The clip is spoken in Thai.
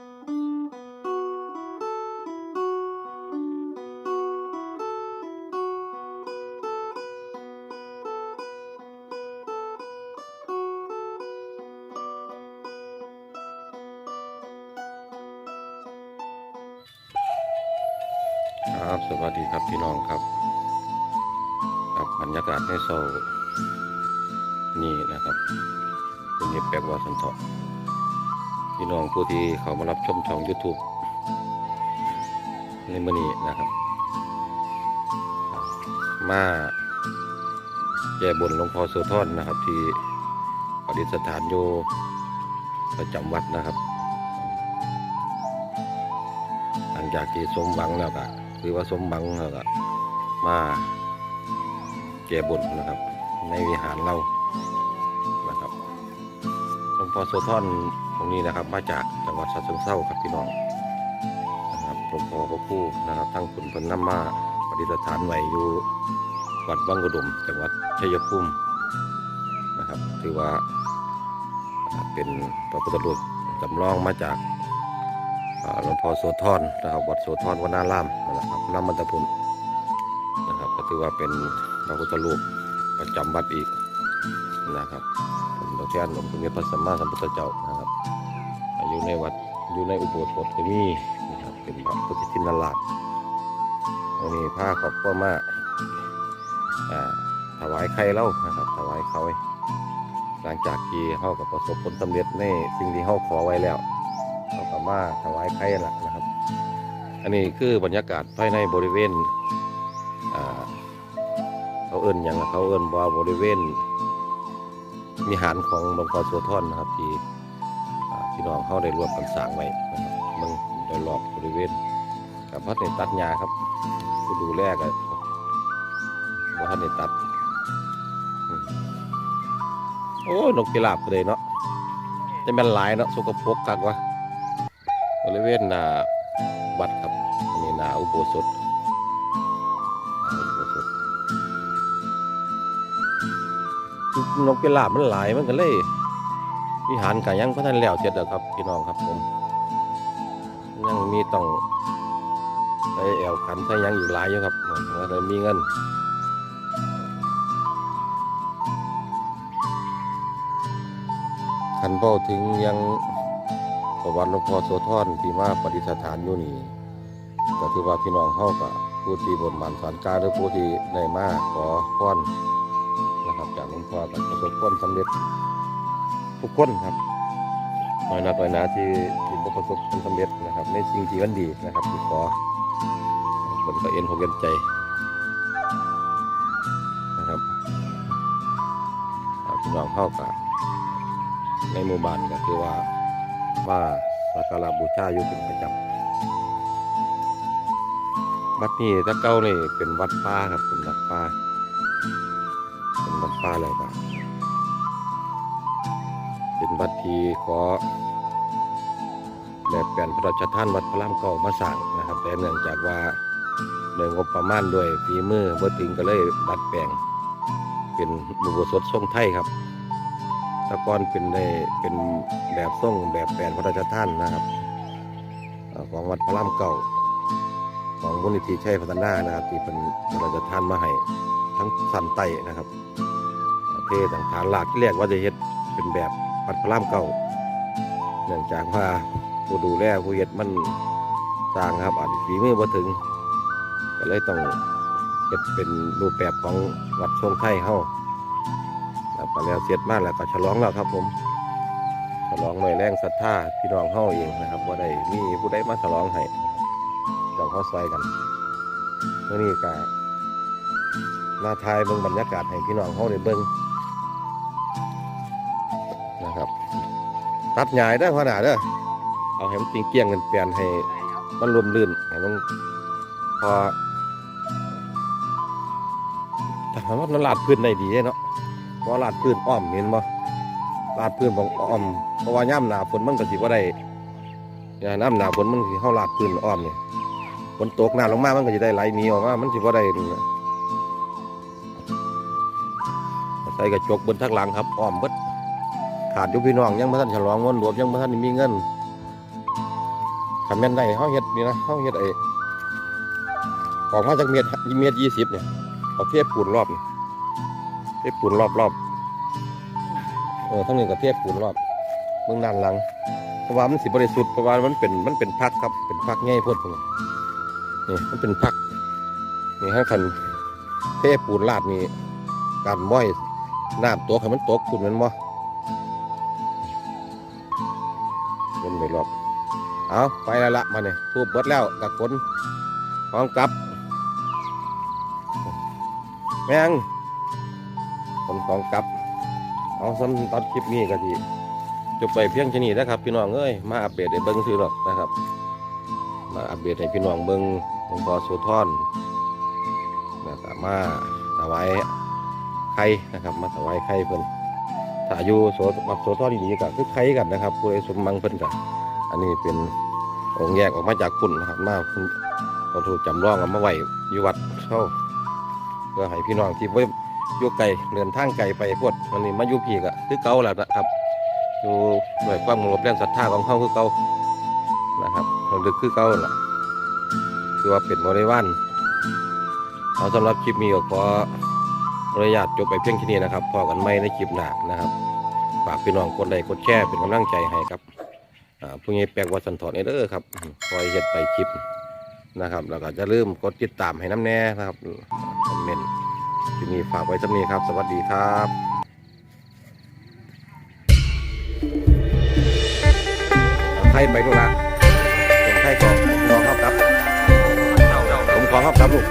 ครับสวัสดีครับพี่น้องครับครับบรรยากาศในโซนี่นะครับเป็นเห็ดแปลกว่าสันเถาะ พี่น้องผู้ที่เขามารับชมช่อง YouTube ในมือนี้นะครับ มาแก้บนหลวงพ่อโสธรนะครับ ที่ประดิษฐานอยู่ประจำวัดนะครับ หลังจากที่สมหวังแล้วก็คือว่าสมหวังแล้วก็มาแก้บนนะครับ ในวิหารเรา พ่อโสธรตรงนี้นะครับ มาจากจังหวัดฉะเชิงเทราครับพี่น้องนะครับหลวงพ่อพระผู้นะครับทั้งคุณพนน้ำมาปฏิสถานไว้อยู่วัดวังกระดมจังหวัดชัยภูมินะครับถือว่าเป็นพระพุทธรูปจำลองมาจากหลวงพ่อโสธรนะครับวัดโสธรวนารามนะครับน้ำมันตะพุนนะครับก็ถือว่าเป็นพระพุทธรูปประจำวัดอีกนะครับ ผมเราแทนหลวงพ่อพระสัมมาสัมพุทธเจ้านะครับอยู่ในวัดอยู่ในอุโบสถก็มีนะครับเป็นพระพุทธชินราชวันนี้พระขอบพ่อมาอ่าถวายไข่เล่านะครับ ถวายเขาหลังจากที่เขากับประสบผลสำเร็จในสิ่งที่เขาขอไว้แล้วเขาก็มาถวายไข่ละนะครับ อันนี้คือบรรยากาศภายในบริเวณเขาเอิ้นอย่างเขาเอิ้นว่าบริเวณ มีหารของหลวงพ่อโสธรนะครับที่อ่าพี่น้องเขาได้รวมกันสร้างไว้นะครับมึงโดยรอบบริเวณกับพัดในตัดหญ้าครับผู้ดูแลกันว่าท่านในตัด โอ้ยนกกิราบก็เลยเนาะจะเป็นหลายเนาะสกปรกกักวะบริเวณนาวัดครับอันนี้หน้าอุโบสถ นกกระลาบมันหลายมันก็เลยวิหารกันยังก็ท่านแล้วเสร็จแล้วครับพี่น้องครับผมยังมีต้องใส่แอวขันใส่หยังอยู่หลายอยู่ครับว่าเลยมีเงินคันเบ้าถึงยังประวัติหลวงพ่อโสธรที่มาปฏิสถานอยู่นี่ก็ถือว่าพี่น้องเฮากับผู้ที่บนบานสารกาวหรือผู้ที่ได้มาขอพรน ครับจากหลวงพ่อกับประสบผลสำเร็จทุกคนครับน้อยนักน้อยหนาที่ที่ประสบผลสำเร็จนะครับ ในสิ่งที่มันดีนะครับที่ขอมันก็เอ็นหกเอ็นใจนะครับอ่าพี่น้องเฮากับในหมู่บ้านก็คือว่าว่าสักการะบูชาอยู่เป็นประจำวัดนี้ถ้าเก้านี่เป็นวัดป่าครับเป็นวัดป่า ป่าแล้วก็เป็นวัดที่ขอแบบแปลนพระราชทานวัดพระรามเก่ามาสร้างนะครับ แต่เนื่องจากว่าโดยงบประมาณด้วยฝีมือบ่ถึงก็เลยดัดแปลง เป็นอุโบสถทรงไทยครับแตะกอนเป็นได้เป็นแบบทรงแบบแปลนพระราชทานนะครับของวัดพระรามเก่า ของมูลนิธิชัยพัฒนานะครับ ที่เป็นพระราชทานมาให้ทั้งสันไตนะครับ เอ่อเทต่างฐานหลักที่เรียกว่าจะเฮ็ดเป็นแบบวัดพระรามเก่า เนื่องจากว่าผู้ดูแลผู้เฮ็ดมันสร้างครับอาจจะฝีมือบ่ถึง ก็เลยต้องเฮ็ดเป็นรูปแบบของวัดทรงไทยเฮาแล้วก็แล้วเสร็จมากแล้วก็ฉลองแล้วครับผมฉลองหน่วยแรงศรัทธาพี่น้องเฮาเองนะครับว่าได้มีผู้ใดมาฉลองให้จังเฮาซอยกันเมื่อนี้ก็มาทายเบิ่งบรรยากาศให้พี่น้องเฮาได้เบิ่ง นะครับ ตัดหญ้าได้อพ่อหน้าเด้อเอาให้มันจริงเกลี้ยงกันเปลี่ยนให้มันรวมลื่นให้มันพอแต่ว่ามันลาดพื้นได้ดีเนาะเพราะลาดพื้นอ้อมเห็นบ่ลาดพื้นของอ้อมเพราะว่าย่ำหนาฝนมันก็สิบ่ได้อย่าน้ำหนาฝนมันสิเฮาลาดพื้นอ้อมเนี่ยฝนตกหน้ำลงมามันก็สิได้ไหลหนีออกมามันสิบ่ได้ใส่กระจกบนทักหลังครับอ้อมเบิด ขาดอยู่พี่น้องยังบ่ทันฉลองงนรวมยังบ่ทันมีเงินคันแม่นได้เฮาเฮ็ดนี่นะเฮาเฮ็ดไอ้ออกมาจากเมตรเมตรยี่สิบเนี่ยเอาเทปปูนรอบนี่เทปปูนรอบรอบเออทั้งนี้ก็เทปปูนรอบเมืองด้านหลังเพราะว่ามันสิบริสุทธิ์เพราะว่ามันเป็นมันเป็นพักครับเป็นพักง่ายพดพวกนี้นี่มันเป็นพักนี่ให้คันเทปูนลาดนี่การม้อยน้ำตกให้มันตกคุณมันบ่ เอาไปแล้วละมาเนี่ยทูบเบิดแล้วกักคนพร้อมกลับแมงคนของกลับ เอาสำหรับคลิปนี้ก็ดีจบไปเพียงแค่นี้นะครับ พี่น้องเอ้ยมาอัปเดตให้เบิ้งซื้อหรอกนะครับ มาอัปเดตให้พี่น้องเบิ้งหลวงพ่อโสธรนะครับมาถวายไข่นะครับ มาถวายไข่เพิ่นถ้าอายุโสมักโสธรดีๆก็คือไข่กันนะครับผู้ใดสมมังเพิ่นก็ อันนี้เป็นองค์แยกออกมาจากคุณนะครับมาคุณเราถูกจำลองเอามาไว้อยู่วัดเข้าเพื่อให้พี่น้องที่ว่าอยู่ไกลเดินทางไกลไปพวดมันนี่มาอยู่พี่ก็คือเก่าแล้วนะครับอยู่ด้วยความเคารพแรงศรัทธาของเขาคือเก่านะครับเราดึกคือเก่าล่ะคือว่าเป็นบริวารเอาสำหรับคลิปนี้ก็ขออนุญาตจบไปเพียงแค่นี้นะครับพอกันไม่ในคลิปหน้านะครับฝากพี่น้องกดไลค์กดแชร์เป็นกำลังใจให้ครับ ผู้ใหญ่แปลกวัดสันทอนเด้อครับคอยเฮ็ดไปคลิปนะครับ แล้วก็จะเริ่าลืมกดติดตามให้น้ำแน่นะครับคอมเมนต์ที่นี่ฝากไว้สำนี้ครับ สวัสดีครับใครไปดูละส่งใครก่อนขอครับครับผมขอครับครับลูก